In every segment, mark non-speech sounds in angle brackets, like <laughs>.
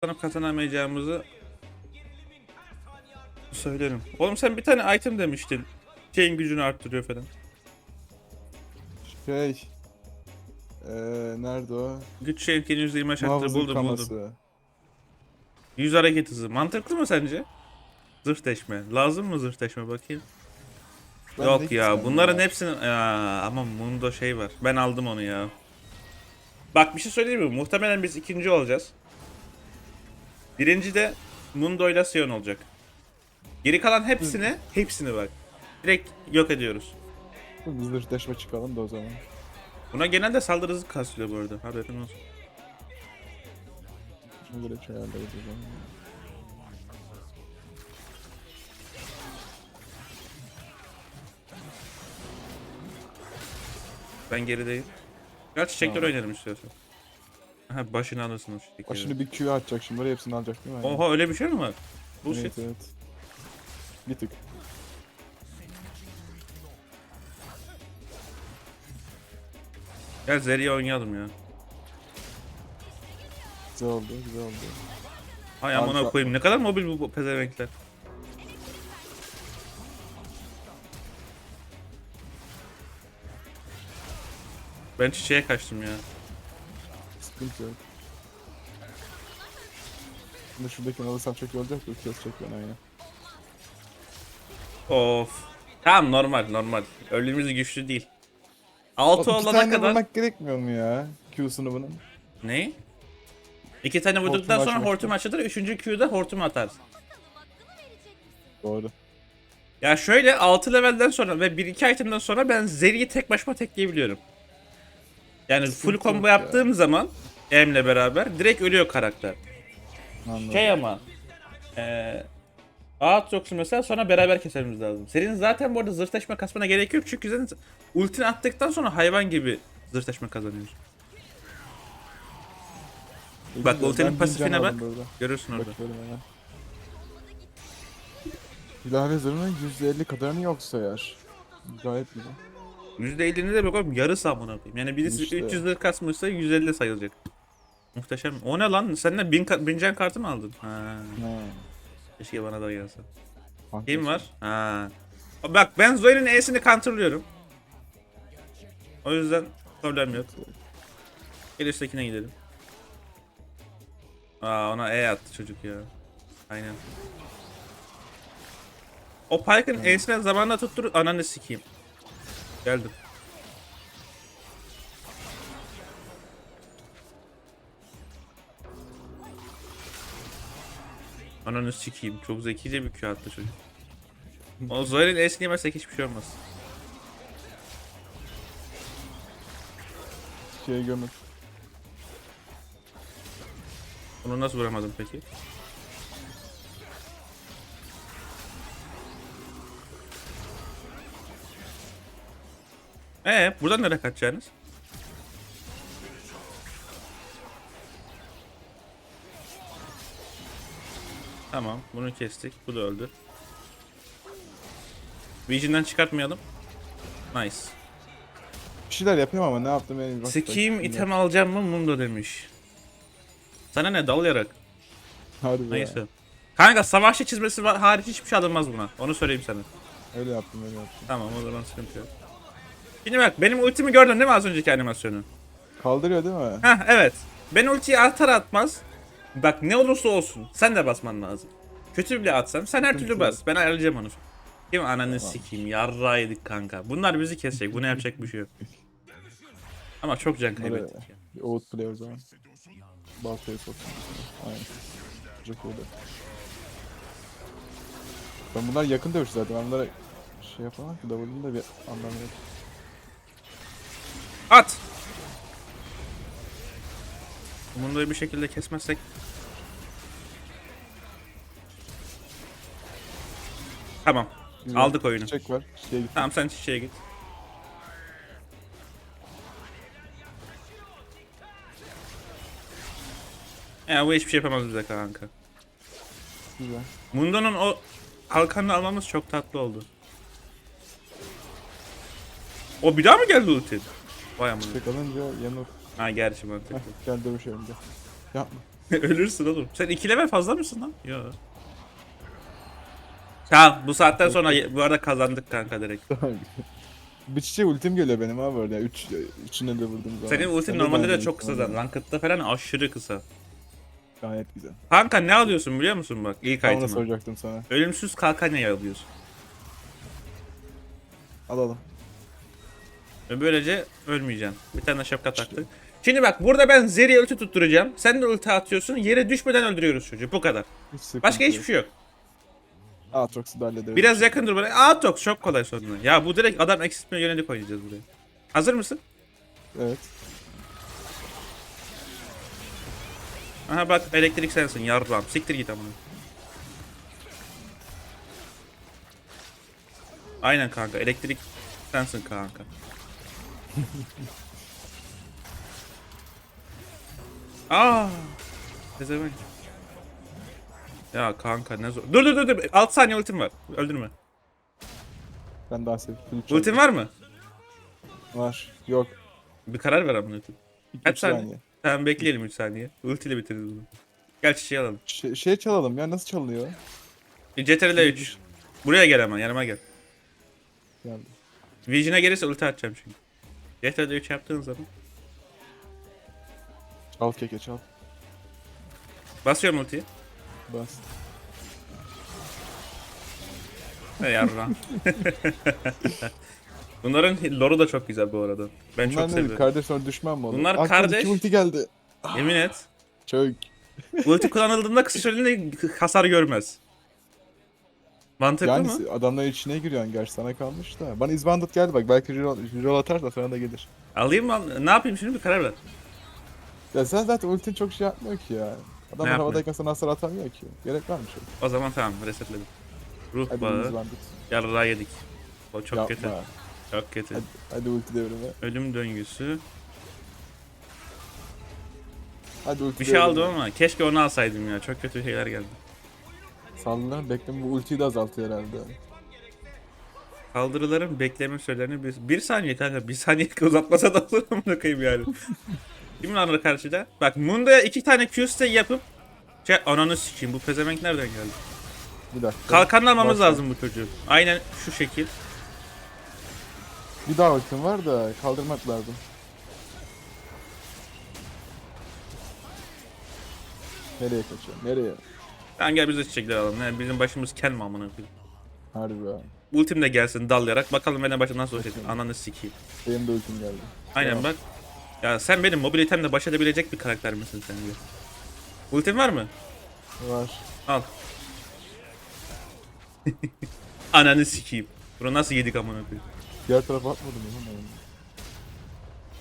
kazanıp kazanamayacağımızı söylerim. Oğlum sen bir tane item demiştin. Şeyin gücünü arttırıyor falan. Şey. Eee nerede o? Güç şeyin %25 arttırıyor. Muhafızın Buldum buldum. kaması. Yüz hareket hızı. Mantıklı mı sence? Zırh deşme. Lazım mı zırh deşme bakayım? Ben Yok ya bunların ya. hepsinin ya, ama Mundo şey var. Ben aldım onu ya. Bak bir şey söyleyeyim mi? Muhtemelen biz ikinci olacağız. Birinci de Mundo ile Sion olacak. Geri kalan hepsini, hepsini bak. Direkt yok ediyoruz. Zırhleşme çıkalım da o zaman. Buna genelde saldırı hızı kasılıyor bu arada. Haberin olsun. Şuna göre şey ayarlarız o zaman. Ben gerideyim. Gel çiçekler Tamam. oynarım istiyorsan. Aha başını alırsın o çiçekleri. Başını bir Q atacak şimdi böyle hepsini alacak değil mi? Oha öyle bir şey mi var? Bu Evet evet. Bir tık. Gel Zeri'ye oynayalım ya. Güzel oldu güzel oldu. Hay amına koyayım ne kadar mobil bu pezevenkler. Ben çiçeğe kaçtım ya. Sıkıntı yok. Şimdi şuradakini alırsam çok iyi olacak da kesecek beni aynen. Of. Tamam normal normal. Ölümümüz güçlü değil. 6 Oğlum, iki olana tane kadar... vurmak gerekmiyor mu ya? Q'sunu bunun. Ne? İki tane vurduktan Hortum sonra açmak hortum açılır. Üçüncü Q'da hortum atarsın. Doğru. Ya şöyle 6 levelden sonra ve 1-2 itemden sonra ben Zeri'yi tek başıma tekleyebiliyorum. Yani full Sıkıntı combo yok ya. yaptığım zaman Em'le beraber direkt ölüyor karakter. Anladım. Şey ama eee Aatrox'u mesela sonra beraber kesmemiz lazım. Senin zaten bu arada zırhleşme kasmana gerek yok çünkü zaten ultini attıktan sonra hayvan gibi zırhleşme kazanıyorsun. İyi Bak, ultinin pasifine bak. burada. Görürsün orada. Hemen. İlave zırhının %50 kadarını yoksa eğer. Gayet güzel. %50'ni de bakalım yarısı amına koyayım. Yani birisi İşte. 300 lira kasmışsa 150 sayılacak. Muhteşem. O ne lan? Sen de bin, ka- bincan kartı mı aldın? Ha. Ha. Keşke bana da gelse. Kim var? Ha. Bak ben Zoe'nin E'sini counterlıyorum. O yüzden problem yok. Gel üsttekine gidelim. Aa ona E attı çocuk ya. Aynen. O Pyke'ın E'sine zamanla tuttur ananı sikeyim. Geldim. Ananı sikeyim. Çok zekice bir Q attı çocuk. O Zoe'nin E'sini yemezsek hiçbir şey olmaz. Şeye gömük. Onu nasıl vuramadım peki? Ee, buradan nereye kaçacaksınız? Tamam, bunu kestik. Bu da öldü. Vision'dan çıkartmayalım. Nice. Bir şeyler yapıyorum ama ne yaptım en bak. Sikiyim item alacağım mı Mundo demiş. Sana ne dalayarak. Hadi be. Neyse. Kanka savaşçı çizmesi hariç hiçbir şey alınmaz buna. Onu söyleyeyim sana. Öyle yaptım öyle yaptım. Tamam o zaman sıkıntı yok. Şimdi bak benim ultimi gördün değil mi az önceki animasyonu? Kaldırıyor değil mi? Heh evet. Ben ultiyi atar atmaz. Bak ne olursa olsun sen de basman lazım. Kötü bile atsam sen her türlü bas. Ben ayarlayacağım onu. Mi? Ananı sikeyim. Yarra yedik kanka. Bunlar bizi kesecek. Buna yapacak bir şey yok. Ama çok can kaybettik ya. Bir outplay o zaman. Baltayı soktum. Aynen. Çok oldu. Ben bunlar yakın dövüş zaten. Ben bunlara şey yapamam ki W'nin de bir anlamı yok. At! Mundo'yu bir şekilde kesmezsek Tamam. Güzel. Aldık oyunu. Çiçek var. Git. Tamam sen çiçeğe git. Ya bu hiçbir şey yapamaz bize kanka. Güzel. Mundo'nun o kalkanını almamız çok tatlı oldu. O bir daha mı geldi ulti? Vay amına. Çiçek alınca yanır. Ha gerçi mantıklı. Heh, gel dövüşelim gel. Yapma. <laughs> Ölürsün oğlum. Sen iki level fazla mısın lan? Yok. Tamam bu saatten sonra bu arada kazandık kanka direkt. <laughs> bir çiçeğe ultim geliyor benim abi orada. Üç, üçüne de vurdum zaman. Senin ultin Sen normalde de çok kısa zaten. Ranked'da falan aşırı kısa. Gayet güzel. Kanka ne alıyorsun biliyor musun bak ilk Tam onu item'ı? soracaktım sana. Ölümsüz kalkanyayı alıyorsun. Alalım. Ve böylece ölmeyeceksin. Bir tane şapka taktık. Şimdi bak burada ben Zeri'ye ulti tutturacağım. Sen de ulti atıyorsun. Yere düşmeden öldürüyoruz çocuğu. Bu kadar. Hiç Başka hiçbir şey yok. Aatrox'u da hallederiz. Biraz yakın dur bana. Aatrox çok kolay sonra. Ya bu direkt adam eksiltmeye yönelik oynayacağız buraya. Hazır mısın? Evet. Aha bak elektrik sensin yarram. Siktir git amına. Aynen kanka elektrik sensin kanka. <laughs> Aa! Pezevenk. Ya kanka ne zor. Dur dur dur dur. 6 saniye ultim var. Öldürme. Ben daha sevdim. Ultin var mı? Var. Yok. Bir karar ver amına koyayım. Kaç üç saniye? Tamam bekleyelim 3 saniye. Ultiyle bitiririz bunu. Gel çiçeği alalım. Şey, şey çalalım ya nasıl çalınıyor? CTRL 3. Buraya gel hemen yanıma gel. Yani Vision'a gelirse ulti atacağım çünkü. CTRL 3 yaptığın zaman. çal keke çal. Basıyorum ultiyi. Bas. Ne yarra. <laughs> Bunların lore'u da çok güzel bu arada. Ben Bunlar çok ne? seviyorum. Kardeş sonra düşman mı olur? Bunlar Aklıma kardeş. iki ulti geldi. Yemin et. <laughs> Çök. Ulti kullanıldığında kısa süreliğine hasar görmez. Mantıklı Yani mı? adamların içine giriyorsun gerçi sana kalmış da. Bana izbandut geldi bak belki reroll, reroll atar da sonra da gelir. Alayım mı? al- Ne yapayım şimdi bir karar ver. Ya sen zaten ultin çok şey yapmıyor ki ya. Adamlar yapmıyor? havadayken sana hasar atamıyor ki. Gerek var mı şey? O zaman tamam resetledim. Ruh Hadi bağı. Yarra yedik. O çok Yapma. kötü. Çok kötü. Hadi, hadi ulti devrimi. Ölüm döngüsü. Hadi ulti Bir şey devrimi. aldım ama keşke onu alsaydım ya. Çok kötü şeyler geldi. Salla bekleme bu ultiyi de azaltıyor herhalde. Kaldırıların bekleme sürelerini bir, bir saniye kanka bir saniye <laughs> uzatmasa da olur amına koyayım yani. <laughs> Kim lan orada karşıda? Bak Mundo'ya iki tane Q stay yapıp şey ananı sikeyim bu pezevenk nereden geldi? Bir dakika. Kalkanını almamız lazım bu çocuğu. Aynen şu şekil. Bir daha ultim var da kaldırmak lazım. Nereye kaçıyor? Nereye? Tamam gel biz de çiçekler alalım. Yani bizim başımız kel mi amına koyayım? Harbi ya. Ultim de gelsin dallayarak. Bakalım bana başa nasıl olacak. Ananı sikeyim. Benim de ultim geldi. Aynen bak. Ya sen benim mobilitemle baş edebilecek bir karakter misin sen diye. Ultin var mı? Var. Al. <laughs> Ananı sikeyim. Bunu nasıl yedik amına koyayım? Diğer tarafa atmadım mı lan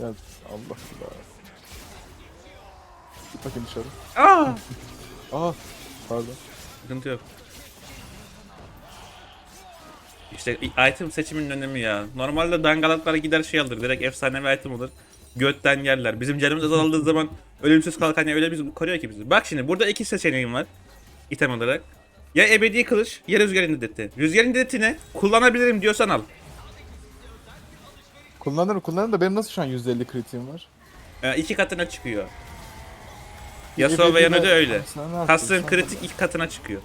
ben? Allah Allah. Git bakayım dışarı. Aa! <laughs> Aa. Pardon. Sıkıntı yok. İşte item seçiminin önemi ya. Normalde dangalaklar gider şey alır. Direkt efsanevi item olur. Götten yerler. Bizim canımız azaldığı zaman ölümsüz kalkan ya öyle bizi koruyor ki bizi. Bak şimdi burada iki seçeneğim var. item olarak. Ya ebedi kılıç ya rüzgar indideti. Rüzgar indidetini kullanabilirim diyorsan al. Kullanırım kullanırım da benim nasıl şu an %50 kritiğim var? Ee, iki katına çıkıyor. Yasuo ve Yano da öyle. Kastığın kritik iki katına çıkıyor.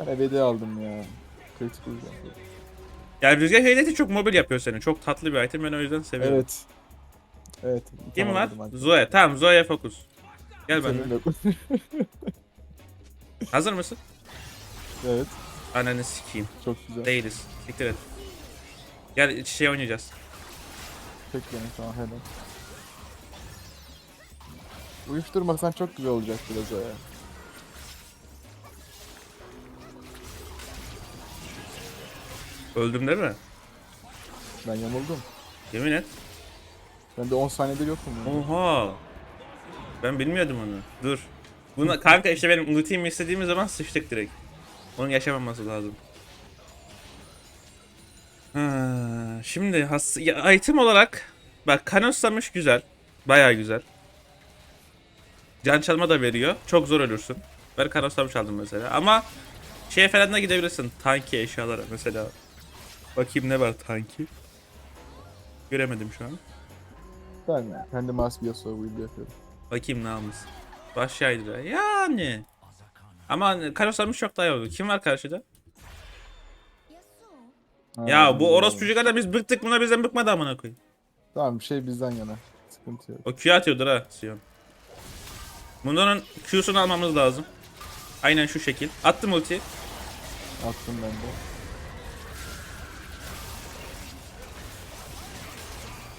Ben ebedi aldım ya. Kritik yüzden. Yani rüzgar heyleti çok mobil yapıyor seni. Çok tatlı bir item ben o yüzden seviyorum. Evet. Evet. Kim tamam var? hadi. Zoe. Tamam Zoe'ye fokus. Gel ben. Hazır mısın? evet. Ananı sikeyim. Çok güzel. Değiliz. Siktir et. Gel şey oynayacağız. Tek yani tamam helal. Uyuşturmasan çok güzel olacak biraz o ya. Öldüm değil mi? Ben yamuldum. Yemin et. Ben de 10 saniyede yokum. ya. Oha. Ben bilmiyordum onu. Dur. Buna kanka işte benim ultimi istediğimiz zaman sıçtık direkt. Onun yaşamaması lazım. Ha, şimdi has ya, item olarak bak kanıtsamış güzel. Baya güzel. Can çalma da veriyor. Çok zor ölürsün. Ben kanıtsamış aldım mesela. Ama şeye falan da gidebilirsin. Tanki eşyalara mesela. Bakayım ne var tanki. Göremedim şu an. Ben kendi mouse bir Yasuo build yapıyorum. Bakayım almış. Baş yaydıra. Yani. Ama Karoslarmış çok daha iyi oldu. Kim var karşıda? Ya bu orospu kadar biz bıktık buna bizden bıkmadı amına koyayım. Tamam bir şey bizden yana. Sıkıntı yok. O Q atıyordur ha Sion. Bunların Q'sunu almamız lazım. Aynen şu şekil. Attım ulti. Attım ben de.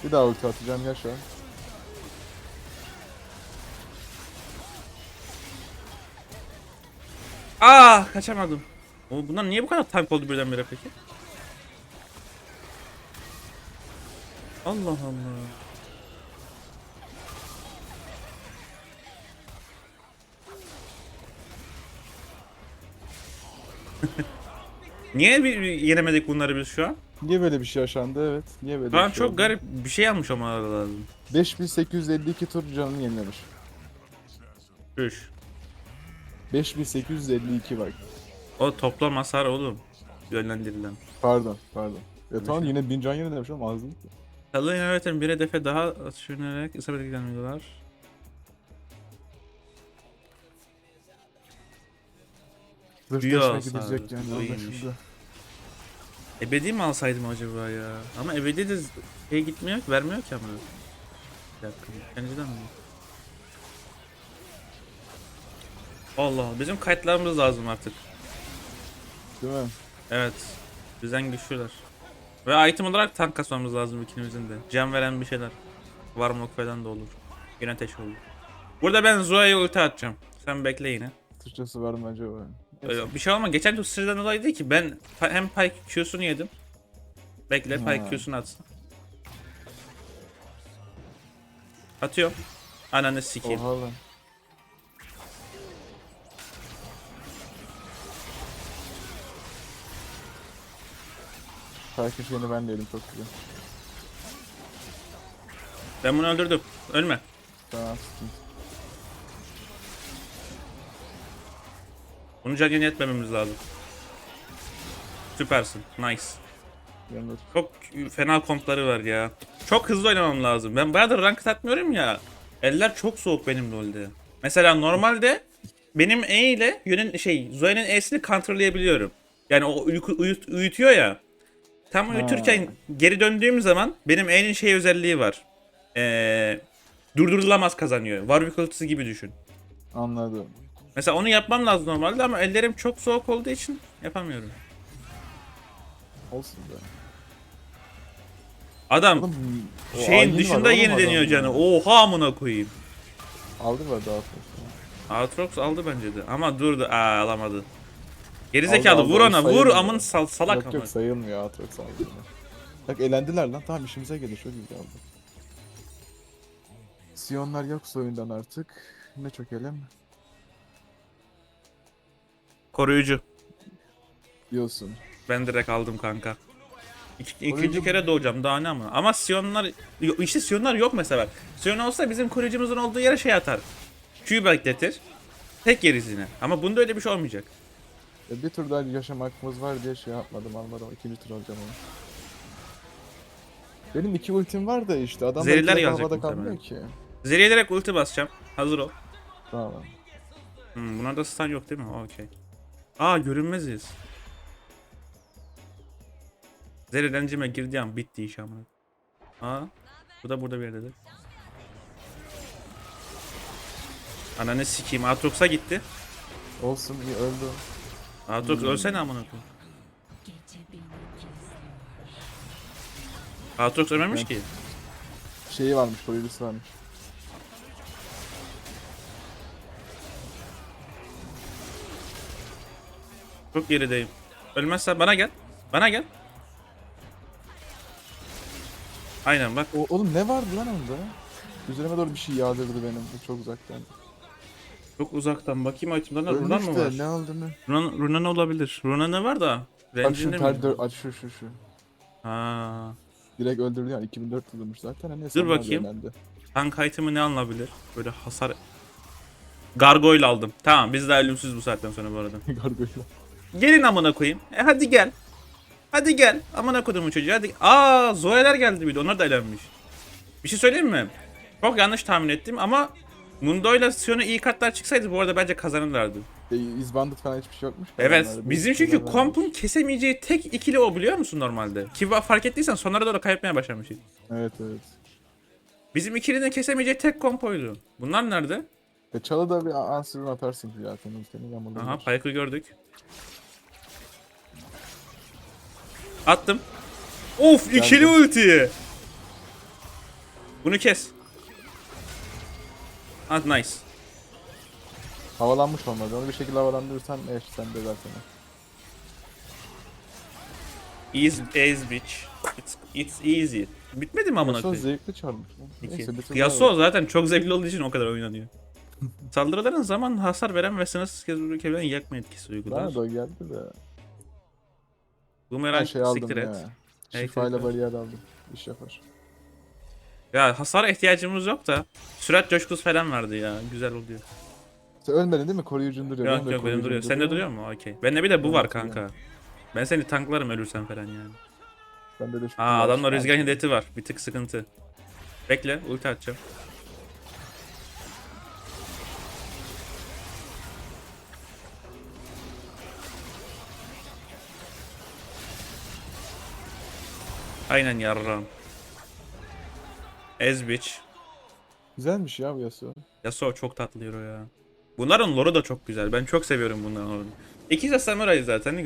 Bir daha ulti atacağım yaşa. Aa Ah, kaçamadım. O bunlar niye bu kadar tank oldu birdenbire peki? Allah Allah. <laughs> niye bir, bir yenemedik bunları biz şu an? Niye böyle bir şey yaşandı evet. Niye böyle Şu an bir şey çok oldu? garip bir şey almış olmaları lazım. 5852 tur canını yenilemiş. Üç. 5852 bak. O toplam hasar oğlum. Yönlendirilen. Pardon pardon. Ya tamam yine 1000 can yenilemiş ama az değil ki. Kalın yöneten bir hedefe daha atışınarak isabet ilgilenmiyorlar. Taşına hasarı, gidecek yani anlaşıldı. Ebedi mi alsaydım acaba ya? Ama ebedi de şey gitmiyor ki, vermiyor ki ama. Bir dakika, önceden mi? Allah Allah, bizim kayıtlarımız lazım artık. Değil mi? Evet, bizden güçlüler. Ve item olarak tank kasmamız lazım ikimizin de. Can veren bir şeyler. Varmok falan da olur. Yine teş olur. Burada ben Zoe'ye ulti atacağım. Sen bekle yine. Sıçrası var mı acaba? Bir şey olma. Geçen tur sıradan dolayı ki ben hem Pike Q'sunu yedim. Bekle Pike Ha. Q'sunu atsın. Atıyorum. Ananı sikeyim. Oha lan. Takip şeyini ben de yedim çok güzel. Ben bunu öldürdüm. Ölme. Tamam Bunu can yeni etmememiz lazım. Süpersin. Nice. Çok fena kompları var ya. Çok hızlı oynamam lazım. Ben bayağıdır rank atmıyorum ya. Eller çok soğuk benim LoL'de. Mesela normalde benim E ile yönün şey Zoe'nin E'sini kontrolleyebiliyorum. Yani o uyku- uyut- uyutuyor ya. Tam uyuturken geri döndüğüm zaman benim E'nin şey özelliği var. Ee, durdurulamaz kazanıyor. Warwick ultisi gibi düşün. Anladım. Mesela onu yapmam lazım normalde ama ellerim çok soğuk olduğu için yapamıyorum. Olsun be. Adam Oğlum, o şeyin var dışında oğlum yeni deniyor adamın canı. Oha amına koyayım. Aldı mı daha fazla? Aatrox aldı bence de ama durdu. Aa alamadı. Gerizekalı Aldı, aldı, vur o ona vur sayılmıyor. amın sal salak Yok ama. yok sayılmıyor Atrox aldı. Bak eğlendiler lan tamam işimize gelir çok güzel oldu. Siyonlar yoksa oyundan artık. Ne çökelim Koruyucu. diyorsun. Ben direkt aldım kanka. İki, ikinci Koruyucu- kere doğacağım daha ne ama. Ama Sionlar yok- işte Sionlar yok mesela. Sion olsa bizim koruyucumuzun olduğu yere şey atar. Q'yu bekletir. Tek yeriz yine. Ama bunda öyle bir şey olmayacak. E, bir tur daha yaşam hakkımız var diye şey yapmadım almadım. İkinci tur alacağım onu. Benim iki ultim var da işte adamlar Zeriler gelecek havada kalmıyor ki. Zeriye direkt ulti basacağım. Hazır ol. Tamam. Hmm, bunlarda stun yok değil mi? Okey. Aa görünmeziz. Zeri rencime girdi an bitti iş amına. Aa bu da burada bir yerdedir. Ananı sikeyim Aatrox'a gitti. Olsun iyi öldü. Aatrox ölsene amına koyayım. Aatrox ölmemiş ki. Şeyi varmış koruyucusu varmış. Çok gerideyim. Ölmezsen bana gel. Bana gel. Aynen bak. O, oğlum ne vardı lan onda? Üzerime doğru bir şey yağdırdı benim. Çok uzaktan. Çok uzaktan bakayım itemlerden Ölmüş runan mı de var? ne oldu ne? Runan, runan olabilir. Runa ne var da? Bak şu Rencinde mi? per dör, aç şu şu şu. Ha. Direkt öldürdü yani 2400 vurmuş zaten. Hani Dur bakayım. Tank item'ı ne alınabilir? Böyle hasar... Gargoyle aldım. Tamam biz de ölümsüz bu saatten sonra bu arada. <laughs> Gargoyle. Gelin amına koyayım. E hadi gel. Hadi gel. Amına koyduğumun çocuğu hadi. Aa Zoe'ler geldi bir de onlar da elenmiş. Bir şey söyleyeyim mi? Çok yanlış tahmin ettim ama Mundo ile Sion'a iyi kartlar çıksaydı bu arada bence kazanırlardı. E, Izbandit falan hiçbir şey yokmuş. Evet. adamlarda. Bizim çünkü kompun kesemeyeceği tek ikili o biliyor musun normalde? Ki fark ettiysen sonlara doğru kaybetmeye başlamışız. Evet evet. Bizim ikilinin kesemeyeceği tek kompoydu. Bunlar nerede? E çalı da bir ansürün atarsın zaten. Aha Pike'ı gördük. Attım. Of ikili Geldi. ulti. Bunu kes. Ah nice. Havalanmış olmadı. Onu bir şekilde havalandırırsan eş sen de zaten. Easy, easy bitch. It's, it's easy. Bitmedi mi amına koyayım? zevkli çarmış. Yasuo zaten çok zevkli olduğu için o kadar oynanıyor. Saldırıların zaman hasar veren ve sınırsız kez yakma etkisi uygular. Bana da o geldi de. Boomerang şey aldım siktir ya. et. Şifayla evet. bariyer aldım. İş yapar. Ya hasara ihtiyacımız yok da sürat coşkusu falan vardı ya. Güzel oluyor. Sen ölmedin değil mi? Koruyucun duruyor. Yok yok benim duruyor. Sende duruyor mu? Okey. Bende bir de bu Ben var kanka. Ben seni tanklarım ölürsen falan yani. Bende de şu Aa var. adamda rüzgar hiddeti var. Bir tık sıkıntı. Bekle ulti atacağım. Aynen yarram. Ezbiç. Güzelmiş ya bu Yasuo. Yasuo çok tatlı hero ya. Bunların lore'u da çok güzel. Ben çok seviyorum bunların lore'unu. İkisi de samurai zaten.